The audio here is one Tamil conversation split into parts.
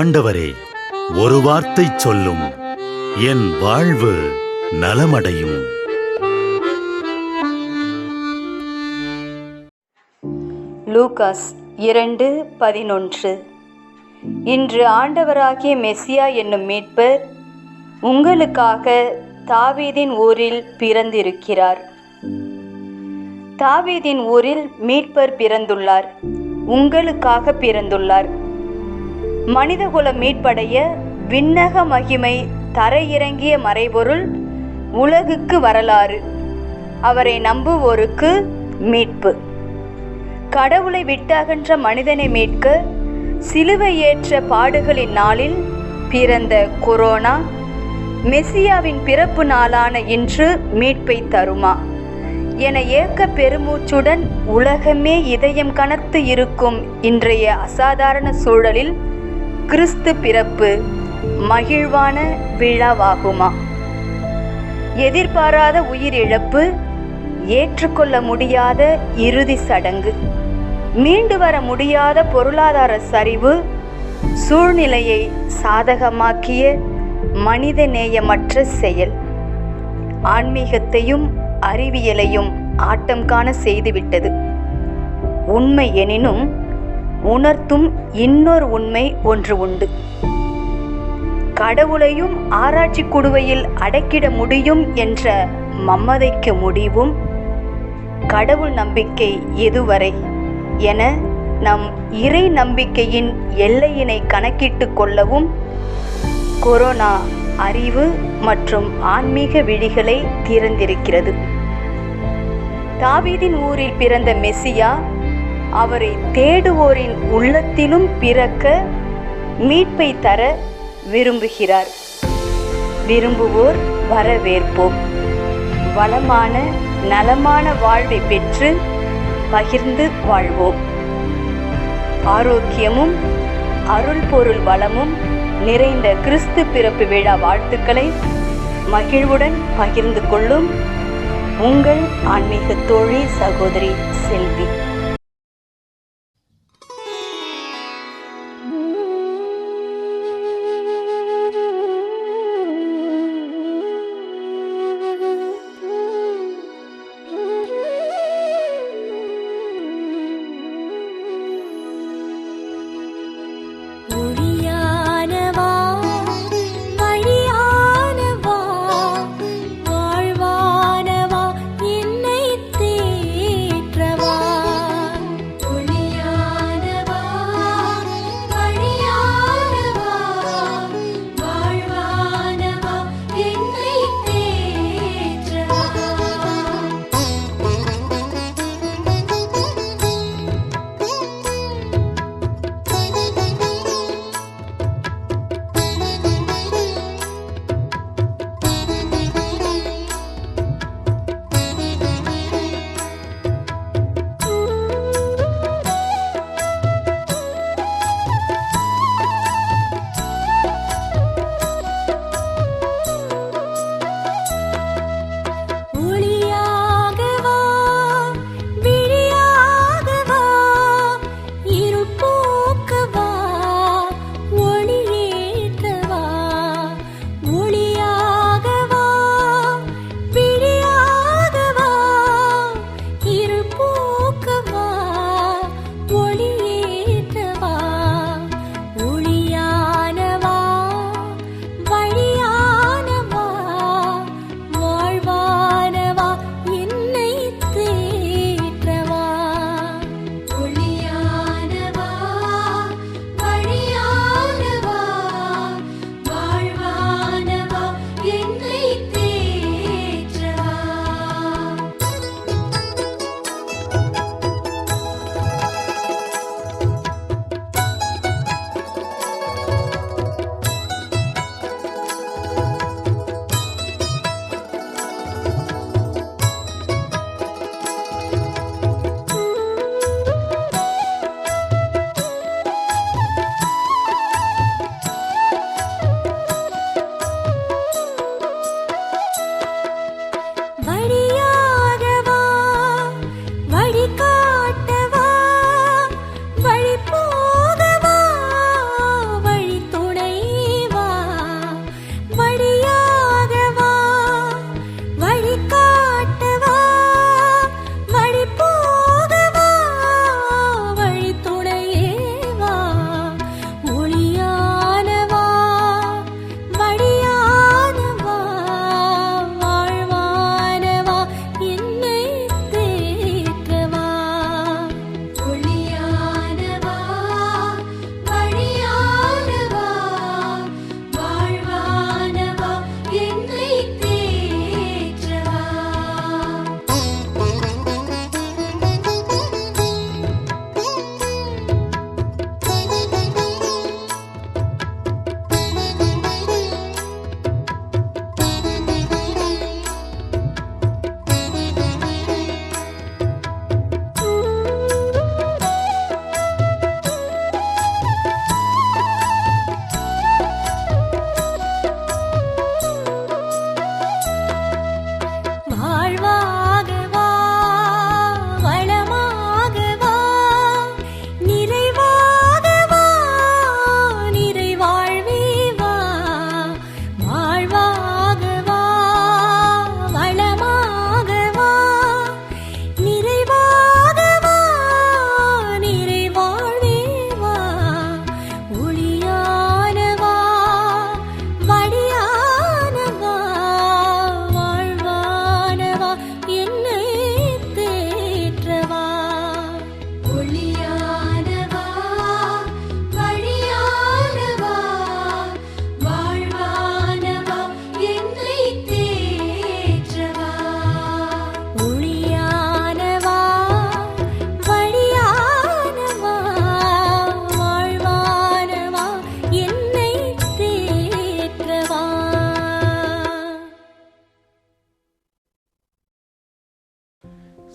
ஆண்டவரே ஒரு வார்த்தை சொல்லும். என் வாழ்வு நலமடையும். லூகாஸ் இரண்டு பதினொன்று. இன்று ஆண்டவராகிய மெசியா என்னும் மீட்பர் உங்களுக்காக தாவீதின் ஊரில் பிறந்திருக்கிறார். தாவீதின் ஊரில் மீட்பர் பிறந்துள்ளார். உங்களுக்காக பிறந்துள்ளார். மனிதகுலம் மீட்படைய விண்ணக மகிமை தரையிறங்கிய மறைபொருள் உலகுக்கு வரலாறு. அவரை நம்புவோருக்கு மீட்பு. கடவுளை விட்டகன்ற மனிதனை மீட்க சிலுவை ஏற்ற பாடுகளின் நாளில் பிறந்த கொரோனா மெசியாவின் பிறப்பு நாளான இன்று மீட்பை தருமா? என ஏக்க பெருமூச்சுடன் உலகமே இதயம் கனத்து இருக்கும் இன்றைய அசாதாரண சூழலில் கிறிஸ்து பிறப்பு மகிழ்வான விழாவாகுமா? எதிர்பாராத உயிரிழப்பு ஏற்றுக்கொள்ள முடியாத இறுதி சடங்கு. மீண்டு வர முடியாத பொருளாதார சரிவு சூழ்நிலையை சாதகமாக்கிய மனித நேயமற்ற செயல். ஆன்மீகத்தையும் அறிவியலையும் ஆட்டம் காண செய்துவிட்டது. உண்மை எனினும் உணர்த்தும் இன்னொரு உண்மை ஒன்று உண்டு. கடவுளையும் ஆராய்ச்சி குடுவையில் அடக்கிட முடியும் என்ற மம்மதைக்கு முடிவும் கடவுள் நம்பிக்கை எதுவரை? என நம் இறை நம்பிக்கையின் எல்லையினை கணக்கிட்டு கொள்ளவும் கொரோனா அறிவு மற்றும் ஆன்மீக விழிகளை திறந்திருக்கிறது. தாவீதின் ஊரில் பிறந்த மெஸ்ஸியா அவரை தேடுவோரின் உள்ளத்திலும் பிறக்க மீட்பை தர விரும்புகிறார். விரும்புவோர் வரவேற்போம். வளமான நலமான வாழ்வை பெற்று பகிர்ந்து வாழ்வோம். ஆரோக்கியமும் அருள் பொருள் வளமும் நிறைந்த கிறிஸ்து பிறப்பு விழா வாழ்த்துக்களை மகிழ்வுடன் பகிர்ந்து கொள்ளும் உங்கள் ஆன்மீக தோழி சகோதரி செல்வி.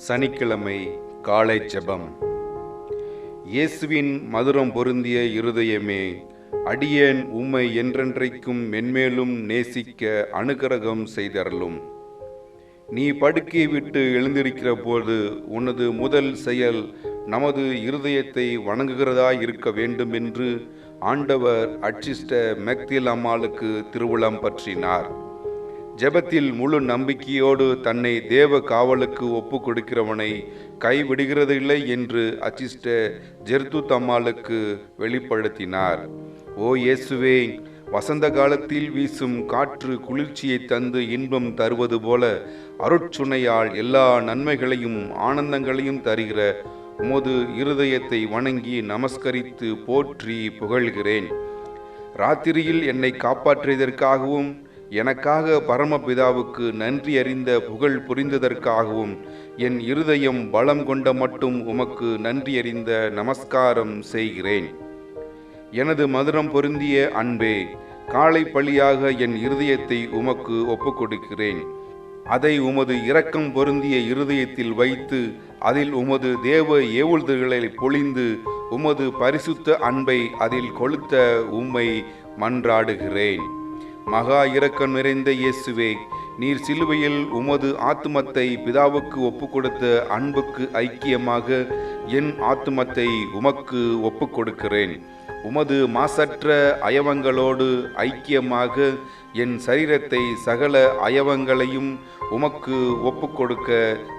சனிக்கிழமை காலை ஜெபம் இயேசுவின் மதுரம் பொருந்திய இருதயமே அடியேன் உம்மை என்றென்றைக்கும் மென்மேலும் நேசிக்க அனுக்கிரகம் செய்தரலும் நீ படுக்கையை விட்டு எழுந்திருக்கிற போது உனது முதல் செயல் நமது இருதயத்தை வணங்குகிறதாய் இருக்க வேண்டும் என்று ஆண்டவர் அச்சிஷ்ட மெக்தில் அம்மாளுக்கு திருவுளம் பற்றினார். ஜெபத்தில் முழு நம்பிக்கையோடு தன்னை தேவ காவலுக்கு ஒப்பு கொடுக்கிறவனை கைவிடுகிறதில்லை என்று அச்சிஷ்ட ஜெர்து தம்மாளுக்கு வெளிப்படுத்தினார். ஓ இயேசுவே வசந்த காலத்தில் வீசும் காற்று குளிர்ச்சியை தந்து இன்பம் தருவது போல அருட்சுனையால் எல்லா நன்மைகளையும் ஆனந்தங்களையும் தருகிற உமது இருதயத்தை வணங்கி நமஸ்கரித்து போற்றி புகழ்கிறேன். ராத்திரியில் என்னை காப்பாற்றியதற்காகவும் எனக்காக பரமபிதாவுக்கு நன்றி அறிந்த புகழ் புரிந்ததற்காகவும் என் இருதயம் பலம் கொண்ட மட்டும் உமக்கு நன்றி அறிந்த நமஸ்காரம் செய்கிறேன். எனது மதுரம் பொருந்திய அன்பே காலை பழியாக என் இருதயத்தை உமக்கு ஒப்புக்கொடுக்கிறேன். அதை உமது இரக்கம் பொருந்திய இருதயத்தில் வைத்து அதில் உமது தேவ ஏவுதல்களை பொழிந்து உமது பரிசுத்த அன்பை அதில் கொளுத்த உம்மை மன்றாடுகிறேன். மகா இரக்கம் நிறைந்த இயேசுவே நீர் சிலுவையில் உமது ஆத்துமத்தை பிதாவுக்கு ஒப்புக்கொடுத்த அன்புக்கு ஐக்கியமாக என் ஆத்துமத்தை உமக்கு ஒப்பு கொடுக்கிறேன் உமது மாசற்ற அயவங்களோடு ஐக்கியமாக என் சரீரத்தை சகல அயவங்களையும் உமக்கு ஒப்புக்கொடுக்க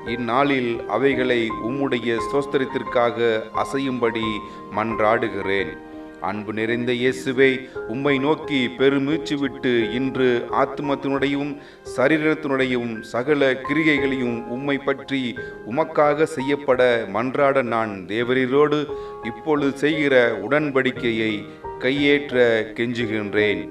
இந்நாளில் அவைகளை உம்முடைய சோஸ்திரத்திற்காக அசையும்படி மன்றாடுகிறேன். அன்பு நிறைந்த இயேசுவை உம்மை நோக்கி பெருமூச்சு விட்டு இன்று ஆத்மத்தினுடையும் சரீரத்தினுடையும் சகல கிரிகைகளையும் உம்மை பற்றி உமக்காக செய்யப்பட மன்றாட நான் தேவரீரோடு இப்பொழுது செய்கிற உடன்படிக்கையை கையேற்ற கெஞ்சுகின்றேன்.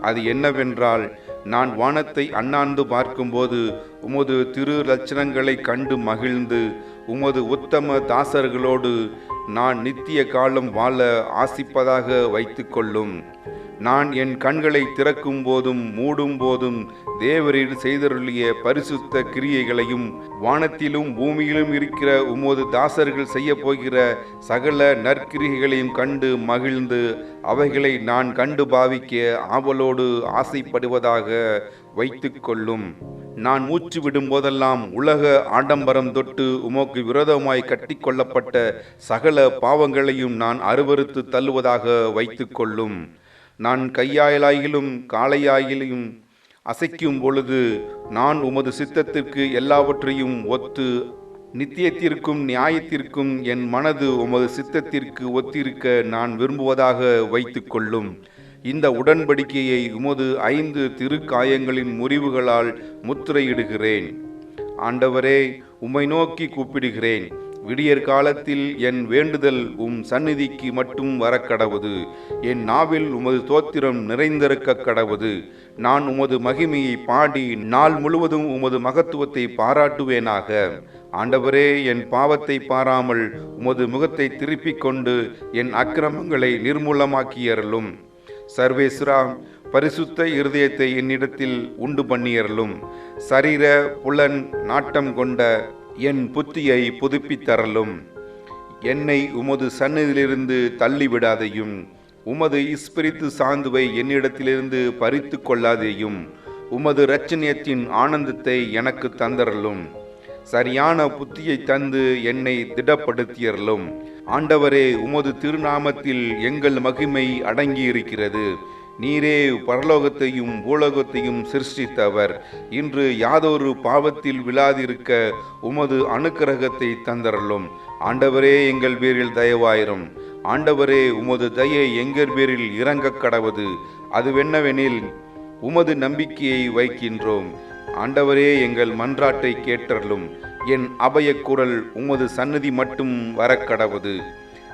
அது என்னவென்றால் நான் வானத்தை அண்ணாந்து பார்க்கும்போது உமது திரு லட்சணங்களை கண்டு மகிழ்ந்து உமது உத்தம தாசர்களோடு நான் நித்திய காலம் வாழ ஆசிப்பதாக வைத்துக்கொள்ளும். நான் என் கண்களை திறக்கும் போதும் மூடும் போதும் தேவரீர் செய்தருளிய பரிசுத்த கிரியைகளையும் வானத்திலும் பூமியிலும் இருக்கிற உமது தாசர்கள் செய்ய போகிற சகல நற்கிரிகைகளையும் கண்டு மகிழ்ந்து அவைகளை நான் கண்டு பாவிக்க ஆவலோடு ஆசைப்படுவதாக வைத்துக்கொள்ளும். நான் மூச்சு விடும் போதெல்லாம் உலக ஆடம்பரம் தொட்டு உமக்கு விரோதமாய் கட்டிக்கொள்ளப்பட்ட சகல பாவங்களையும் நான் அருவறுத்து தள்ளுவதாக வைத்துக்கொள்ளும். நான் கையாயிலாயிலும் காளையாயிலும் அசைக்கும் பொழுது நான் உமது சித்தத்திற்கு எல்லாவற்றையும் ஒத்து நித்தியத்திற்கும் நியாயத்திற்கும் என் மனது உமது சித்தத்திற்கு ஒத்திருக்க நான் விரும்புவதாக வைத்துக்கொள்ளும் இந்த உடன்படிக்கையை உமது ஐந்து திருக்காயங்களின் முறிவுகளால் முத்திரையிடுகிறேன். ஆண்டவரே உம்மை நோக்கி கூப்பிடுகிறேன். விடியற் காலத்தில் என் வேண்டுதல் உம் சந்நிதிக்கு மட்டும் வரக்கடவது. என் நாவில் உமது தோத்திரம் நிறைந்திருக்க கடவுது. நான் உமது மகிமையை பாடி நாள் முழுவதும் உமது மகத்துவத்தை பாராட்டுவேனாக. ஆண்டவரே என் பாவத்தை பாராமல் உமது முகத்தை திருப்பிக் கொண்டு என் அக்கிரமங்களை நிர்மூலமாக்கியறலும் சர்வேஸ்வரா பரிசுத்த இருதயத்தை என்னிடத்தில் உண்டு பண்ணியறலும் சரீர புலன் நாட்டம் கொண்ட என் புத்தியை புதுப்பித்தரலும் என்னை உமது சன்னதியிலிருந்து தள்ளிவிடாதையும் உமது இஸ்பிரித்து சாந்துவை என்னிடத்திலிருந்து பறித்து கொள்ளாதேயும் உமது இரட்சணியத்தின் ஆனந்தத்தை எனக்கு தந்தரலும் சரியான புத்தியை தந்து என்னை திடப்படுத்தியறலும் ஆண்டவரே உமது திருநாமத்தில் எங்கள் மகிமை அடங்கியிருக்கிறது. நீரே பரலோகத்தையும் பூலோகத்தையும் சிருஷ்டித்தவர். இன்று யாதொரு பாவத்தில் விழாதிருக்க உமது அனுக்கிரகத்தை தந்தரலும். ஆண்டவரே எங்கள் பேரில் தயவாயிரும். ஆண்டவரே உமது தயை எங்கள் பேரில் இறங்கக் கடவது. அதுவென்னவெனில் உமது நம்பிக்கையை வைக்கின்றோம். ஆண்டவரே எங்கள் மன்றாட்டை கேட்டருளும் என் அபயக்குரல் உமது சந்நிதி மட்டும் வரக்கடவது.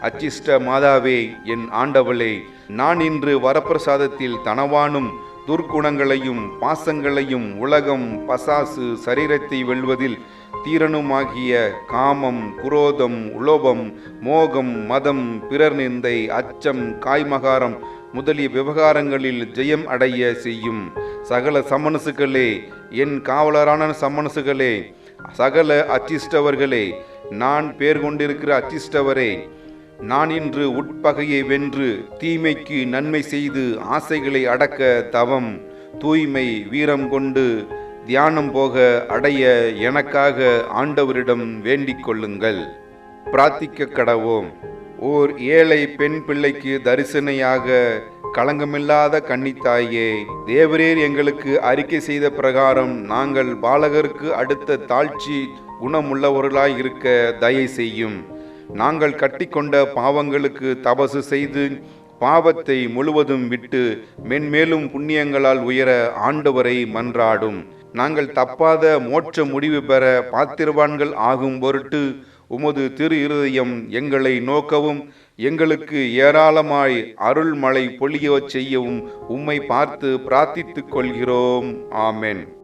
அச்சிஷ்ட மாதாவே என் ஆண்டவளே நான் இன்று வரப்பிரசாதத்தில் தனவானும் துர்க்குணங்களையும் பாசங்களையும் உலகம் பசாசு சரீரத்தை வெல்வதில் தீரனுமாகிய காமம் குரோதம் உலோபம் மோகம் மதம் பிறர் நிந்தை அச்சம் காய்மகாரம் முதலிய விவகாரங்களில் ஜெயம் அடைய செய்யும். சகல சமனசுகளே என் காவலரான சமனசுகளே சகல அச்சிஷ்டவர்களே நான் பேர் கொண்டிருக்கிற அச்சிஷ்டவரே நான் இன்று உட்பகையை வென்று தீமைக்கு நன்மை செய்து ஆசைகளை அடக்க தவம் தூய்மை வீரம் கொண்டு தியானம் போக அடைய எனக்காக ஆண்டவரிடம் வேண்டிக் கொள்ளுங்கள். பிரார்த்திக்க கடவோம். ஓர் ஏழை பெண் பிள்ளைக்கு தரிசனையாக களங்கமில்லாத கன்னித்தாயே தேவரீர் எங்களுக்கு அறிக்கை செய்த பிரகாரம் நாங்கள் பாலகருக்கு அடுத்த தாழ்ச்சி குணமுள்ளவர்களாய் இருக்க தயை செய்யும் நாங்கள் கட்டிக்கொண்ட பாவங்களுக்கு தபசு செய்து பாவத்தை முழுவதும் விட்டு மென்மேலும் புண்ணியங்களால் உயர ஆண்டவரை மன்றாடும். நாங்கள் தப்பாத மோட்ச முடிவு பெற பாத்திரவான்கள் ஆகும் பொருட்டு உமது திரு இருதயம் எங்களை நோக்கவும் எங்களுக்கு ஏராளமாய் அருள்மழை பொழியோ பொழியச் செய்யவும் உம்மை பார்த்து பிரார்த்தித்துக் கொள்கிறோம். ஆமென்.